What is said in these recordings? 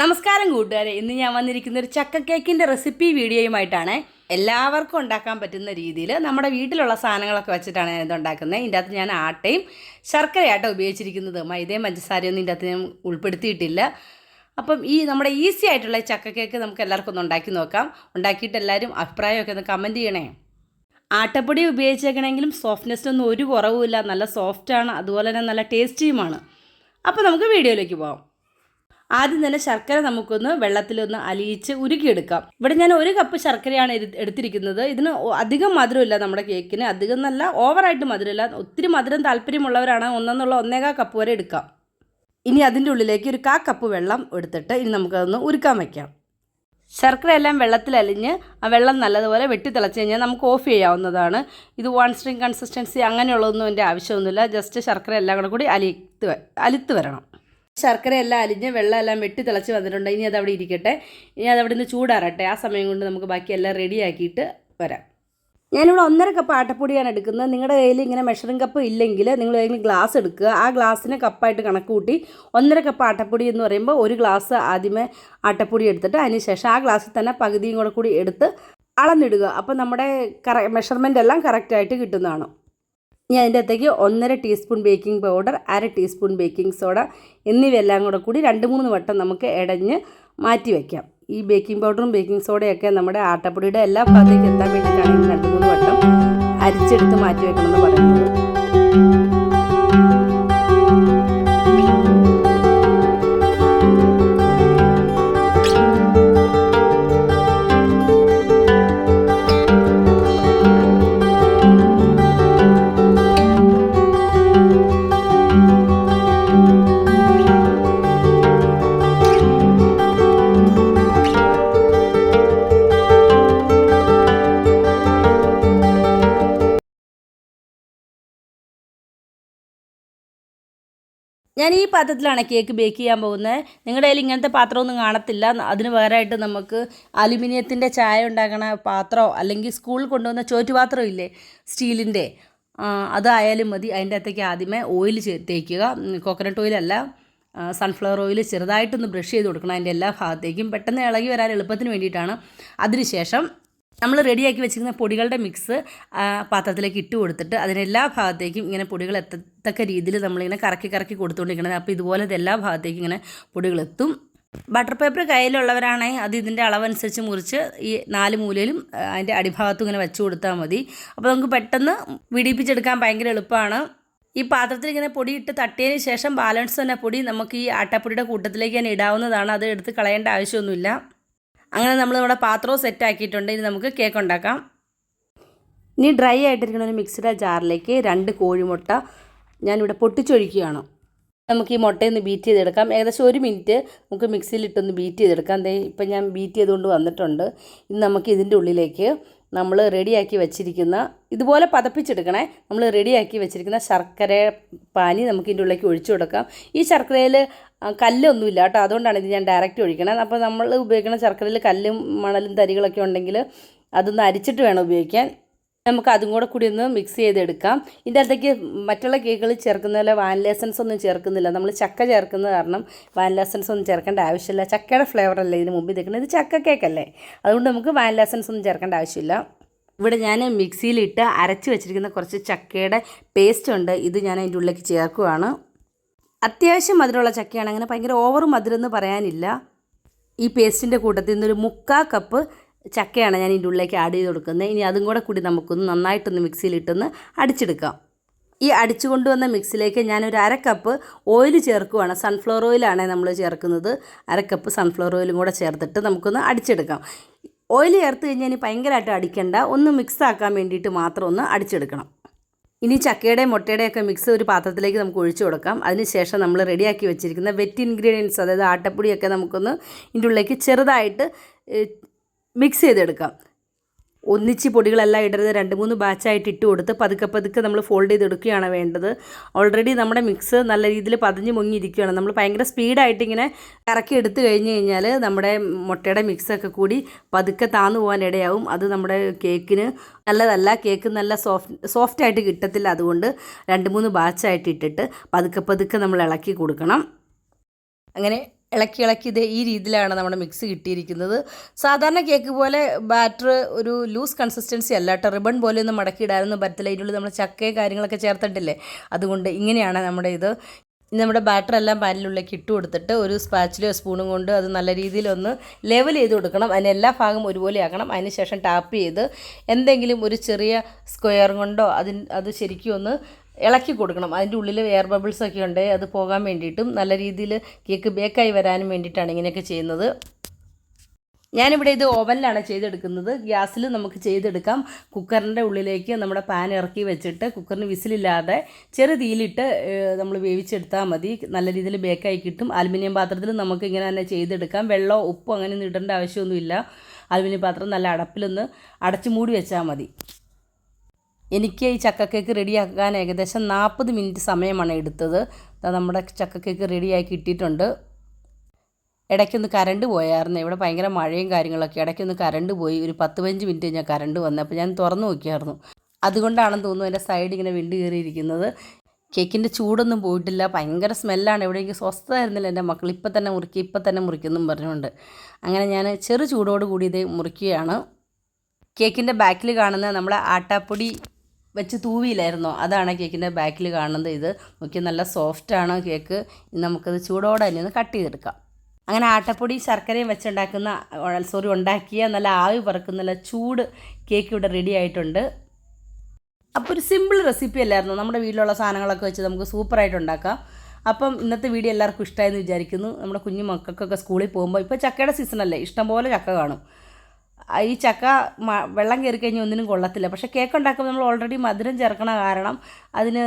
നമസ്കാരം കൂട്ടുകാരെ. ഇന്ന് ഞാൻ വന്നിരിക്കുന്ന ഒരു ചക്ക കേക്കിന്റെ റെസിപ്പി വീഡിയോയുമായിട്ടാണ് എല്ലാവർക്കും ഉണ്ടാക്കാൻ പറ്റുന്ന രീതിയിൽ നമ്മുടെ വീട്ടിലുള്ള സാധനങ്ങളൊക്കെ വെച്ചിട്ടാണ് ഞാൻ ഉണ്ടാക്കുന്നത്. ഇതിന്റെ അകത്ത് ഞാൻ ആട്ടയും ശർക്കരയാട്ടോ ഉപയോഗിച്ചിരിക്കുന്നത്. മൈദയും പഞ്ചസാരയൊന്നും ഇതിന്റെ അകത്ത് ഞാൻ ഉൾപ്പെടുത്തിയിട്ടില്ല. അപ്പം ഈ നമ്മുടെ ഈസി ആയിട്ടുള്ള ചക്ക കേക്ക് നമുക്ക് എല്ലാവർക്കും ഒന്ന് ഉണ്ടാക്കി നോക്കാം. ഉണ്ടാക്കിയിട്ട് എല്ലാവരും അഭിപ്രായമൊക്കെ ഒന്ന് കമന്റ് ചെയ്യണേ. ആട്ടപ്പൊടി ഉപയോഗിച്ചേക്കണമെങ്കിലും സോഫ്റ്റ്നെസ്സിനൊന്നും ഒരു കുറവുമില്ല. നല്ല സോഫ്റ്റാണ് അതുപോലെ തന്നെ നല്ല ടേസ്റ്റിയുമാണ് അപ്പോൾ നമുക്ക് വീഡിയോയിലേക്ക് പോകാം ആദ്യം തന്നെ ശർക്കര നമുക്കൊന്ന് വെള്ളത്തിലൊന്ന് അലിയിച്ച് ഉരുക്കിയെടുക്കാം. ഇവിടെ ഞാൻ ഒരു കപ്പ് ശർക്കരയാണ് എടുത്തിരിക്കുന്നത്. ഇതിന് അധികം മധുരമില്ല നമ്മുടെ കേക്കിന്. അധികം നല്ല ഓവറായിട്ട് മധുരമില്ല. ഒത്തിരി മധുരം താല്പര്യമുള്ളവരാണ് ഒന്നെന്നുള്ള ഒന്നേകാ കപ്പ് വരെ എടുക്കാം. ഇനി അതിന്റെ ഉള്ളിലേക്ക് ഒരു കാ കപ്പ് വെള്ളം എടുത്തിട്ട് ഇനി നമുക്കതൊന്ന് ഉരുക്കാൻ വയ്ക്കാം ശർക്കര എല്ലാം വെള്ളത്തിൽ അലിഞ്ഞ് ആ വെള്ളം നല്ലതുപോലെ വെട്ടി തിളച്ച് കഴിഞ്ഞാൽ നമുക്ക് ഓഫ് ചെയ്യാവുന്നതാണ്. ഇത് വൺ സ്ട്രിങ് കൺസിസ്റ്റൻസി അങ്ങനെയുള്ളതൊന്നും എന്റെ ആവശ്യമൊന്നുമില്ല. ജസ്റ്റ് ശർക്കര എല്ലാം കൂടെ കൂടി അലിത്ത് അലിത്ത് വരണം. ശർക്കര എല്ലാം അലിഞ്ഞ് വെള്ളം എല്ലാം വെട്ടി തിളച്ച് വന്നിട്ടുണ്ട്. ഇനി അതവിടെ ഇരിക്കട്ടെ. ഇനി അതവിടെ നിന്ന് ചൂടാറട്ടെ. ആ സമയം കൊണ്ട് നമുക്ക് ബാക്കി എല്ലാം റെഡിയാക്കിയിട്ട് വരാം. ഞാനിവിടെ ഒന്നര കപ്പ് ആട്ടപ്പൊടിയാണ് എടുക്കുന്നത്. നിങ്ങളുടെ കയ്യിൽ ഇങ്ങനെ മെഷറിംഗ് കപ്പ് ഇല്ലെങ്കിൽ നിങ്ങൾ ഏതെങ്കിലും ഗ്ലാസ് എടുക്കുക. ആ ഗ്ലാസ്സിന് കപ്പായിട്ട് കണക്ക് കൂട്ടി ഒന്നര കപ്പ് ആട്ടപ്പൊടി എന്ന് പറയുമ്പോൾ ഒരു ഗ്ലാസ് ആദ്യമേ ആട്ടപ്പൊടി എടുത്തിട്ട് അതിന് ശേഷം ആ ഗ്ലാസ്സിൽ തന്നെ പകുതിയും കൂടെ കൂടി എടുത്ത് അളന്നിടുക. അപ്പോൾ നമ്മുടെ കറ മെഷർമെന്റ് എല്ലാം കറക്റ്റായിട്ട് കിട്ടുന്നതാണ്. ഇനി അതിന്റെ അകത്തേക്ക് ഒന്നര ടീസ്പൂൺ ബേക്കിംഗ് പൗഡർ അര ടീസ്പൂൺ ബേക്കിംഗ് സോഡ എന്നിവയെല്ലാം കൂടെ കൂടി രണ്ട് മൂന്ന് വട്ടം നമുക്ക് ഇടഞ്ഞ് മാറ്റി വയ്ക്കാം. ഈ ബേക്കിംഗ് പൗഡറും ബേക്കിംഗ് സോഡയൊക്കെ നമ്മുടെ ആട്ടപ്പൊടിയുടെ എല്ലാ ഭാഗത്തേക്ക് എത്താൻ വേണ്ടിയിട്ടാണ് രണ്ട് മൂന്ന് വട്ടം അരിച്ചെടുത്ത് മാറ്റി വയ്ക്കണമെന്ന് പറയുന്നത്. ഞാൻ ഈ പാത്രത്തിലാണ് കേക്ക് ബേക്ക് ചെയ്യാൻ പോകുന്നത്. നിങ്ങളുടെ കയ്യിൽ ഇങ്ങനത്തെ പാത്രമൊന്നും കാണത്തില്ല. അതിന് പകരമായിട്ട് നമുക്ക് അലുമിനിയത്തിന്റെ ചായ ഉണ്ടാക്കണ പാത്രമോ അല്ലെങ്കിൽ സ്കൂളിൽ കൊണ്ടുവന്ന ചോറ്റുപാത്രം ഇല്ലേ? സ്റ്റീലിന്റെ. അതായാലും മതി. അതിന്റെ അകത്തേക്ക് ആദ്യമേ ഓയിൽ തേക്കുക. കോക്കനട്ട് ഓയിലല്ല സൺഫ്ലവർ ഓയിൽ ചെറുതായിട്ടൊന്ന് ബ്രഷ് ചെയ്ത് കൊടുക്കണം. അതിന്റെ എല്ലാ ഭാഗത്തേക്കും പെട്ടെന്ന് ഇളകി വരാൻ എളുപ്പത്തിന് വേണ്ടിയിട്ടാണ്. അതിനുശേഷം നമ്മൾ റെഡിയാക്കി വെച്ചിരിക്കുന്ന പൊടികളുടെ മിക്സ് പാത്രത്തിലേക്ക് ഇട്ട് കൊടുത്തിട്ട് അതിനെല്ലാ ഭാഗത്തേക്കും ഇങ്ങനെ പൊടികൾ എത്തത്തക്ക രീതിയിൽ നമ്മളിങ്ങനെ കറക്കി കറക്കി കൊടുത്തുകൊണ്ടിരിക്കണം അപ്പോൾ ഇതുപോലെ ഇത് എല്ലാ ഭാഗത്തേക്കും ഇങ്ങനെ പൊടികൾ എത്തും. ബട്ടർ പേപ്പർ കയ്യിലുള്ളവരാണെങ്കിൽ അത് ഇതിന്റെ അളവനുസരിച്ച് മുറിച്ച് ഈ നാല് മൂലയിലും അതിന്റെ അടിഭാഗത്തും ഇങ്ങനെ വെച്ച് കൊടുത്താൽ മതി. അപ്പോൾ നമുക്ക് പെട്ടെന്ന് വിടിപ്പിച്ചെടുക്കാൻ ഭയങ്കര എളുപ്പമാണ്. ഈ പാത്രത്തിൽ ഇങ്ങനെ പൊടി ഇട്ട് തട്ടിയതിന് ശേഷം ബാലൻസ് തന്നെ പൊടി നമുക്ക് ഈ ആട്ടപ്പൊടിയുടെ കൂട്ടത്തിലേക്ക് തന്നെ ഇടാവുന്നതാണ്. അത് എടുത്ത് കളയേണ്ട ആവശ്യമൊന്നുമില്ല. അങ്ങനെ നമ്മൾ നമ്മുടെ പാത്രവും സെറ്റ് ആക്കിയിട്ടുണ്ട്. ഇനി നമുക്ക് കേക്ക് ഉണ്ടാക്കാം. ഇനി ഡ്രൈ ആയിട്ടിരിക്കുന്ന ഒരു മിക്സിയുടെ ജാറിലേക്ക് രണ്ട് കോഴിമുട്ട ഞാനിവിടെ പൊട്ടിച്ചൊഴിക്കുകയാണ്. നമുക്ക് ഈ മുട്ടയൊന്ന് ബീറ്റ് ചെയ്തെടുക്കാം. ഏകദേശം ഒരു മിനിറ്റ് നമുക്ക് മിക്സിയിലിട്ടൊന്ന് ബീറ്റ് ചെയ്തെടുക്കാം. ദേ ഇപ്പം ഞാൻ ബീറ്റ് ചെയ്തുകൊണ്ട് വന്നിട്ടുണ്ട്. ഇനി നമുക്ക് ഇതിന്റെ ഉള്ളിലേക്ക് നമ്മൾ റെഡിയാക്കി വെച്ചിരിക്കുന്ന ഇതുപോലെ പതപ്പിച്ചെടുക്കണേ. നമ്മൾ റെഡിയാക്കി വെച്ചിരിക്കുന്ന ശർക്കര പാനി നമുക്ക് ഇതിന്റെ ഉള്ളിലേക്ക് ഒഴിച്ചു കൊടുക്കാം. ഈ ശർക്കരയിൽ കല്ലൊന്നുമില്ല കേട്ടോ. അതുകൊണ്ടാണ് ഇത് ഞാൻ ഡയറക്റ്റ് ഒഴിക്കണത്. അപ്പോൾ നമ്മൾ ഉപയോഗിക്കുന്ന ശർക്കരയിൽ കല്ലും മണലും തരികളൊക്കെ ഉണ്ടെങ്കിൽ അതൊന്ന് അരിച്ചിട്ട് വേണം ഉപയോഗിക്കാൻ. നമുക്ക് അതും കൂടെ കൂടി ഒന്ന് മിക്സ് ചെയ്തെടുക്കാം. ഇതിന്റെ അകത്തേക്ക് മറ്റുള്ള കേക്കുകൾ ചേർക്കുന്ന പോലെ വാനില ഒന്നും ചേർക്കുന്നില്ല. നമ്മൾ ചക്ക ചേർക്കുന്നത് കാരണം വാനില ഒന്നും ചേർക്കേണ്ട ആവശ്യമില്ല. ചക്കയുടെ ഫ്ലേവർ അല്ലേ ഇതിന് മുമ്പിൽ നിൽക്കുന്നത് ഇത് ചക്ക കേക്കല്ലേ അതുകൊണ്ട് നമുക്ക് വാനില ഒന്നും ചേർക്കേണ്ട ആവശ്യമില്ല. ഇവിടെ ഞാൻ മിക്സിയിലിട്ട് അരച്ച് വെച്ചിരിക്കുന്ന കുറച്ച് ചക്കയുടെ പേസ്റ്റ് ഉണ്ട്. ഇത് ഞാൻ അതിന്റെ ഉള്ളിലേക്ക് ചേർക്കുവാണ്. അത്യാവശ്യം മധുരമുള്ള ചക്കയാണ്. അങ്ങനെ ഭയങ്കര ഓവർ മധുരം എന്ന് പറയാനില്ല. ഈ പേസ്റ്റിന്റെ കൂട്ടത്തിൽ നിന്നൊരു മുക്കാ കപ്പ് ചക്കയാണ് ഞാൻ ഇതിന്റെ ഉള്ളിലേക്ക് ആഡ് ചെയ്ത് കൊടുക്കുന്നത്. ഇനി അതും കൂടെ കൂടി നമുക്കൊന്ന് നന്നായിട്ടൊന്ന് മിക്സിയിലിട്ടൊന്ന് അടിച്ചെടുക്കാം. ഈ അടിച്ചു കൊണ്ടുവന്ന മിക്സിലേക്ക് ഞാനൊരു അരക്കപ്പ് കപ്പ് ഓയിൽ ചേർക്കുവാണ്. സൺഫ്ലവർ ഓയിലാണ് നമ്മൾ ചേർക്കുന്നത്. അരക്കപ്പ് കപ്പ് സൺഫ്ലവർ ഓയിലും കൂടെ ചേർത്തിട്ട് നമുക്കൊന്ന് അടിച്ചെടുക്കാം. ഓയിൽ ചേർത്ത് കഴിഞ്ഞാൽ ഇനി ഭയങ്കരമായിട്ട് അടിക്കേണ്ട. ഒന്ന് മിക്സ് ആക്കാൻ വേണ്ടിയിട്ട് മാത്രം ഒന്ന് അടിച്ചെടുക്കണം. ഇനി ചക്കയുടെയും മുട്ടയുടെയും ഒക്കെ മിക്സ് ഒരു പാത്രത്തിലേക്ക് നമുക്ക് ഒഴിച്ചു കൊടുക്കാം. അതിനുശേഷം നമ്മൾ റെഡിയാക്കി വെച്ചിരിക്കുന്ന വെറ്റ് ഇൻഗ്രീഡിയൻസ് അതായത് ആട്ടപ്പൊടിയൊക്കെ നമുക്കൊന്ന് ഇതിന്റെ ഉള്ളിലേക്ക് ചെറുതായിട്ട് മിക്സ് ചെയ്തെടുക്കാം. ഒന്നിച്ച് പൊടികളെല്ലാം ഇടരുത്. രണ്ട് മൂന്ന് ബാച്ചായിട്ട് ഇട്ട് കൊടുത്ത് പതുക്കെ പതുക്കെ നമ്മൾ ഫോൾഡ് ചെയ്ത് എടുക്കുകയാണ് വേണ്ടത്. ഓൾറെഡി നമ്മുടെ മിക്സ് നല്ല രീതിയിൽ പതിഞ്ഞ് മുങ്ങിയിരിക്കുകയാണ്. നമ്മൾ ഭയങ്കര സ്പീഡായിട്ട് ഇങ്ങനെ കറക്കി എടുത്തു കഴിഞ്ഞ് കഴിഞ്ഞാൽ നമ്മുടെ മുട്ടയുടെ മിക്സൊക്കെ കൂടി പതുക്കെ താന്നു പോകാൻ ഇടയാവും. അത് നമ്മുടെ കേക്കിന് നല്ലതല്ല. കേക്ക് നല്ല സോഫ്റ്റ് സോഫ്റ്റായിട്ട് കിട്ടത്തില്ല. അതുകൊണ്ട് രണ്ട് മൂന്ന് ബാച്ചായിട്ട് ഇട്ടിട്ട് പതുക്കെ പതുക്കെ നമ്മൾ ഇളക്കി കൊടുക്കണം. അങ്ങനെ ഇളക്കി ഇളക്കി ഇത് ഈ രീതിയിലാണ് നമ്മുടെ മിക്സ് കിട്ടിയിരിക്കുന്നത്. സാധാരണ കേക്ക് പോലെ ബാറ്റർ ഒരു ലൂസ് കൺസിസ്റ്റൻസി അല്ല കേട്ടോ. റിബൺ പോലെ ഒന്നും മടക്കി ഇടാനൊന്നും പറ്റില്ല ഇതിനുള്ളിൽ നമ്മൾ ചക്കയും കാര്യങ്ങളൊക്കെ ചേർത്തിട്ടില്ലേ? അതുകൊണ്ട് ഇങ്ങനെയാണ് നമ്മുടെ ഇത്. നമ്മുടെ ബാറ്റർ എല്ലാം പാനിലുള്ളിലേക്ക് ഇട്ട് കൊടുത്തിട്ട് ഒരു സ്പാച്ചിലോ സ്പൂണും കൊണ്ട് അത് നല്ല രീതിയിലൊന്ന് ലെവൽ ചെയ്ത് കൊടുക്കണം. അതിന് എല്ലാ ഭാഗം ഒരുപോലെ ആക്കണം. അതിന് ശേഷം ടാപ്പ് ചെയ്ത് എന്തെങ്കിലും ഒരു ചെറിയ സ്ക്വയർ കൊണ്ടോ അതിന് അത് ശരിക്കും ഒന്ന് ഇളക്കി കൊടുക്കണം. അതിന്റെ ഉള്ളിൽ എയർ ബബിൾസ് ഒക്കെ ഉണ്ട്. അത് പോകാൻ വേണ്ടിയിട്ടും നല്ല രീതിയിൽ കേക്ക് ബേക്കായി വരാനും വേണ്ടിയിട്ടാണ് ഇങ്ങനെയൊക്കെ ചെയ്യുന്നത്. ഞാനിവിടെ ഇത് ഓവനിലാണ് ചെയ്തെടുക്കുന്നത്. ഗ്യാസിൽ നമുക്ക് ചെയ്തെടുക്കാം. കുക്കറിന്റെ ഉള്ളിലേക്ക് നമ്മുടെ പാൻ ഇറക്കി വെച്ചിട്ട് കുക്കറിന് വിസിലില്ലാതെ ചെറു തീയിലിട്ട് നമ്മൾ വേവിച്ചെടുത്താൽ മതി. നല്ല രീതിയിൽ ബേക്കായി കിട്ടും. അലുമിനിയം പാത്രത്തിൽ നമുക്ക് ഇങ്ങനെ തന്നെ ചെയ്തെടുക്കാം. വെള്ളമോ ഉപ്പോ അങ്ങനെയൊന്നും ഇടേണ്ട ആവശ്യമൊന്നുമില്ല. അലുമിനിയം പാത്രം നല്ല അടപ്പിലൊന്ന് അടച്ചു മൂടി വെച്ചാൽ മതി. എനിക്ക് ഈ ചക്ക കേക്ക് റെഡിയാക്കാൻ ഏകദേശം നാൽപ്പത് മിനിറ്റ് സമയമാണ് എടുത്തത്. നമ്മുടെ ചക്ക കേക്ക് റെഡിയായി കിട്ടിയിട്ടുണ്ട്. ഇടയ്ക്കൊന്ന് കറണ്ട് പോയായിരുന്നു. ഇവിടെ ഭയങ്കര മഴയും കാര്യങ്ങളൊക്കെ. ഇടയ്ക്കൊന്ന് കറണ്ട് പോയി. ഒരു പത്ത് പതിനഞ്ച് മിനിറ്റ് ഞാൻ കറണ്ട് വന്നു. അപ്പോൾ ഞാൻ തുറന്നു നോക്കിയായിരുന്നു. അതുകൊണ്ടാണെന്ന് തോന്നുന്നു എന്റെ സൈഡ് ഇങ്ങനെ വിണ്ടു കയറിയിരിക്കുന്നത്. കേക്കിന്റെ ചൂടൊന്നും പോയിട്ടില്ല. ഭയങ്കര സ്മെല്ലാണ്. എവിടെയെങ്കിലും സ്വസ്ഥമായിരുന്നില്ല എന്റെ മക്കൾ. ഇപ്പം തന്നെ മുറുക്കി ഇപ്പം തന്നെ മുറിക്കുന്നും പറഞ്ഞുകൊണ്ട്. അങ്ങനെ ഞാൻ ചെറു ചൂടോട് കൂടി ഇത് മുറിക്കുകയാണ് കേക്കിന്റെ ബാക്കിൽ കാണുന്ന നമ്മുടെ ആട്ടാപ്പൊടി വെച്ച് തൂവിയില്ലായിരുന്നോ അതാണ് കേക്കിന്റെ ബാക്കിൽ കാണുന്നത്. ഇത് നോക്കി നല്ല സോഫ്റ്റാണ് കേക്ക്? നമുക്കത് ചൂടോടെ തന്നെ ഒന്ന് കട്ട് ചെയ്തെടുക്കാം. അങ്ങനെ ആട്ടപ്പൊടി ശർക്കരയും വെച്ചുണ്ടാക്കുന്ന സോറി ഉണ്ടാക്കിയ നല്ല ആവി പറക്കുന്ന നല്ല ചൂട് കേക്ക് ഇവിടെ റെഡി ആയിട്ടുണ്ട്. അപ്പോൾ ഒരു സിമ്പിൾ റെസിപ്പി അല്ലായിരുന്നു? നമ്മുടെ വീട്ടിലുള്ള സാധനങ്ങളൊക്കെ വെച്ച് നമുക്ക് സൂപ്പറായിട്ട് ഉണ്ടാക്കാം. അപ്പം ഇന്നത്തെ വീഡിയോ എല്ലാവർക്കും ഇഷ്ടമായെന്ന് വിചാരിക്കുന്നു. നമ്മുടെ കുഞ്ഞു മക്കൾക്കൊക്കെ സ്കൂളിൽ പോകുമ്പോൾ ഇപ്പോൾ ചക്കയുടെ സീസണല്ലേ ഇഷ്ടംപോലെ ചക്ക കാണും. ഈ ചക്ക വെള്ളം കയറി കഴിഞ്ഞാൽ ഒന്നിനും കൊള്ളത്തില്ല. പക്ഷേ കേക്ക് ഉണ്ടാക്കുമ്പോൾ നമ്മൾ ഓൾറെഡി മധുരം ചേർക്കണ കാരണം അതിന്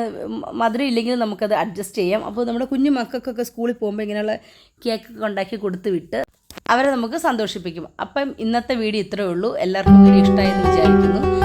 മധുരം ഇല്ലെങ്കിൽ നമുക്കത് അഡ്ജസ്റ്റ് ചെയ്യാം. അപ്പോൾ നമ്മുടെ കുഞ്ഞു മക്കൾക്കൊക്കെ സ്കൂളിൽ പോകുമ്പോൾ ഇങ്ങനെയുള്ള കേക്കൊക്കെ ഉണ്ടാക്കി കൊടുത്ത് വിട്ട് അവരെ നമുക്ക് സന്തോഷിപ്പിക്കും. അപ്പം ഇന്നത്തെ വീഡിയോ ഇത്രയേ ഉള്ളൂ. എല്ലാവർക്കും വീഡിയോ ഇഷ്ടമായെന്ന് വിചാരിക്കുന്നു.